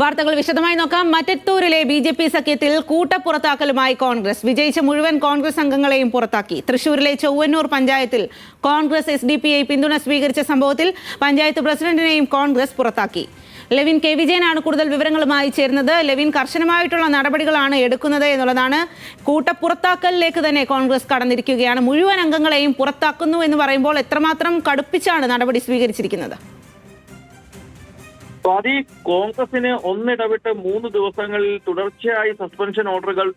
വാർത്തകൾ വിശദമായി നോക്കാം. മറ്റത്തൂരിലെ ബി ജെ പി സഖ്യത്തിൽ കൂട്ടപ്പുറത്താക്കലുമായി കോൺഗ്രസ്. വിജയിച്ച മുഴുവൻ കോൺഗ്രസ് അംഗങ്ങളെയും പുറത്താക്കി. തൃശൂരിലെ ചൊവ്വന്നൂർ പഞ്ചായത്തിൽ Congress S D P I പിന്തുണ സ്വീകരിച്ച സംഭവത്തിൽ പഞ്ചായത്ത് പ്രസിഡന്റിനെയും കോൺഗ്രസ് പുറത്താക്കി. ലെവിൻ കെ. വിജയനാണ് കൂടുതൽ വിവരങ്ങളുമായി ചേരുന്നത്. ലെവിൻ കർശനമായിട്ടുള്ള നടപടികളാണ് എടുക്കുന്നത് എന്നുള്ളതാണ്. കൂട്ടപ്പുറത്താക്കലിലേക്ക് തന്നെ കോൺഗ്രസ് കടന്നിരിക്കുകയാണ്. മുഴുവൻ അംഗങ്ങളെയും പുറത്താക്കുന്നു എന്ന് പറയുമ്പോൾ എത്രമാത്രം കടുപ്പിച്ചാണ് നടപടി സ്വീകരിച്ചിരിക്കുന്നത്? സ്വാതി കോൺഗ്രസിന് ഒന്നിടവിട്ട് മൂന്ന് ദിവസങ്ങളിൽ തുടർച്ചയായി സസ്പെൻഷൻ ഓർഡറുകൾ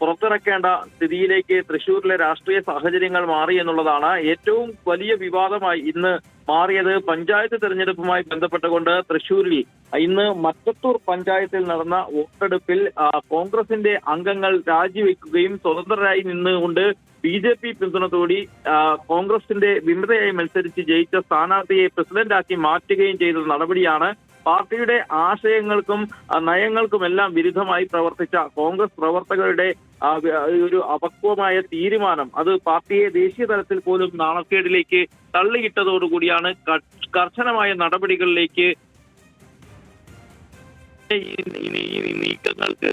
പുറത്തിറക്കേണ്ട സ്ഥിതിയിലേക്ക് തൃശൂരിലെ രാഷ്ട്രീയ സാഹചര്യങ്ങൾ മാറി എന്നുള്ളതാണ് ഏറ്റവും വലിയ വിവാദമായി ഇന്ന് മാറിയത്. പഞ്ചായത്ത് തെരഞ്ഞെടുപ്പുമായി ബന്ധപ്പെട്ടുകൊണ്ട് തൃശൂരിൽ ഇന്ന് മറ്റത്തൂർ പഞ്ചായത്തിൽ നടന്ന വോട്ടെടുപ്പിൽ കോൺഗ്രസിന്റെ അംഗങ്ങൾ രാജിവെക്കുകയും സ്വതന്ത്രരായി നിന്നുകൊണ്ട് ബി ജെ പി പിന്തുണത്തോടി കോൺഗ്രസിന്റെ വിമതയായി മത്സരിച്ച് ജയിച്ച സ്ഥാനാർത്ഥിയെ പ്രസിഡന്റാക്കി മാറ്റുകയും ചെയ്ത നടപടിയാണ് പാർട്ടിയുടെ ആശയങ്ങൾക്കും നയങ്ങൾക്കുമെല്ലാം വിരുദ്ധമായി പ്രവർത്തിച്ച കോൺഗ്രസ് പ്രവർത്തകരുടെ ഒരു അപക്വമായ തീരുമാനം അത് പാർട്ടിയെ ദേശീയ തലത്തിൽ പോലും നാണക്കേടിലേക്ക് തള്ളിയിട്ടതോടുകൂടിയാണ് കർശനമായ നടപടികളിലേക്ക് നീക്കങ്ങൾക്ക്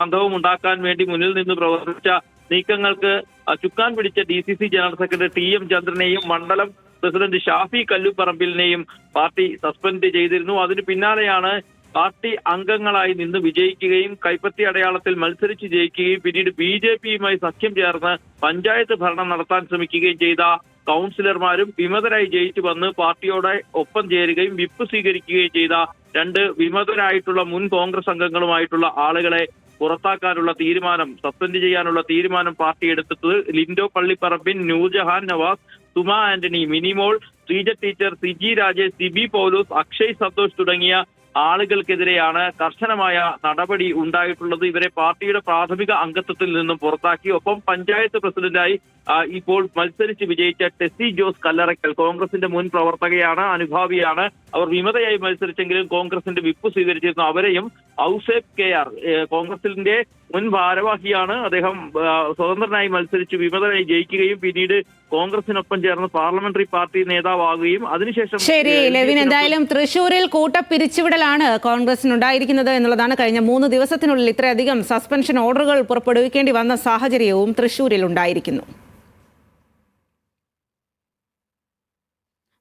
ബന്ധവും ഉണ്ടാക്കാൻ വേണ്ടി മുന്നിൽ നിന്ന് പ്രവർത്തിച്ച നീക്കങ്ങൾക്ക് ചുക്കാൻ പിടിച്ച D C C general secretary T M ചന്ദ്രനെയും മണ്ഡലം പ്രസിഡന്റ് ഷാഫി കല്ലുപറമ്പിലിനെയും പാർട്ടി സസ്പെൻഡ് ചെയ്തിരുന്നു. അതിന് പിന്നാലെയാണ് പാർട്ടി അംഗങ്ങളായി നിന്ന് വിജയിക്കുകയും കൈപ്പത്തി അടയാളത്തിൽ മത്സരിച്ച് ജയിക്കുകയും പിന്നീട് ബി ജെ പിയുമായി സഖ്യം ചേർന്ന് പഞ്ചായത്ത് ഭരണം നടത്താൻ ശ്രമിക്കുകയും ചെയ്ത കൗൺസിലർമാരും വിമതരായി ജയിച്ചു വന്ന് പാർട്ടിയോടെ ഒപ്പം ചേരുകയും വിപ്പ് സ്വീകരിക്കുകയും ചെയ്ത രണ്ട് വിമതരായിട്ടുള്ള മുൻ കോൺഗ്രസ് അംഗങ്ങളുമായിട്ടുള്ള ആളുകളെ പുറത്താക്കാനുള്ള തീരുമാനം സസ്പെൻഡ് ചെയ്യാനുള്ള തീരുമാനം പാർട്ടി എടുത്തത് ലിൻഡോ പള്ളിപ്പറമ്പിൻ നൂർജഹാൻ നവാസ് സുമ ആന്റണി മിനിമോൾ ശ്രീജ ടീച്ചർ സിജി രാജേഷ് സിബി പൗലോസ് അക്ഷയ് സന്തോഷ് തുടങ്ങിയ ആളുകൾക്കെതിരെയാണ് കർശനമായ നടപടി ഉണ്ടായിട്ടുള്ളത്. ഇവരെ പാർട്ടിയുടെ പ്രാഥമിക അംഗത്വത്തിൽ നിന്നും പുറത്താക്കി. ഒപ്പം പഞ്ചായത്ത് പ്രസിഡന്റായി ഇപ്പോൾ മത്സരിച്ച് വിജയിച്ച ടെസ്സി ജോസ് കല്ലറയ്ക്കൽ കോൺഗ്രസിന്റെ മുൻ പ്രവർത്തകയാണ് അനുഭാവിയാണ്. അവർ വിമതയായി മത്സരിച്ചെങ്കിലും കോൺഗ്രസിന്റെ വിപ്പ് സ്വീകരിച്ചിരുന്നു. അവരെയും ഔസേഫ് കെ ആർ കോൺഗ്രസിന്റെ മുൻ ഭാരവാഹിയാണ്. അദ്ദേഹം സ്വതന്ത്രനായി മത്സരിച്ച് വിമതനായി ജയിക്കുകയും പിന്നീട് കോൺഗ്രസിനൊപ്പം ചേർന്ന് പാർലമെന്ററി പാർട്ടി നേതാവാകുകയും അതിനുശേഷം ശരി ലെവിൻ എന്തായാലും തൃശൂരിൽ കൂട്ടപ്പിരിച്ചുവിടലാണ് കോൺഗ്രസിനുണ്ടായിരിക്കുന്നത് എന്നുള്ളതാണ് കഴിഞ്ഞ മൂന്ന് ദിവസത്തിനുള്ളിൽ ഇത്രയധികം സസ്പെൻഷൻ ഓർഡറുകൾ പുറപ്പെടുവിക്കേണ്ടി വന്ന സാഹചര്യവും തൃശൂരിൽ ഉണ്ടായിരിക്കുന്നു.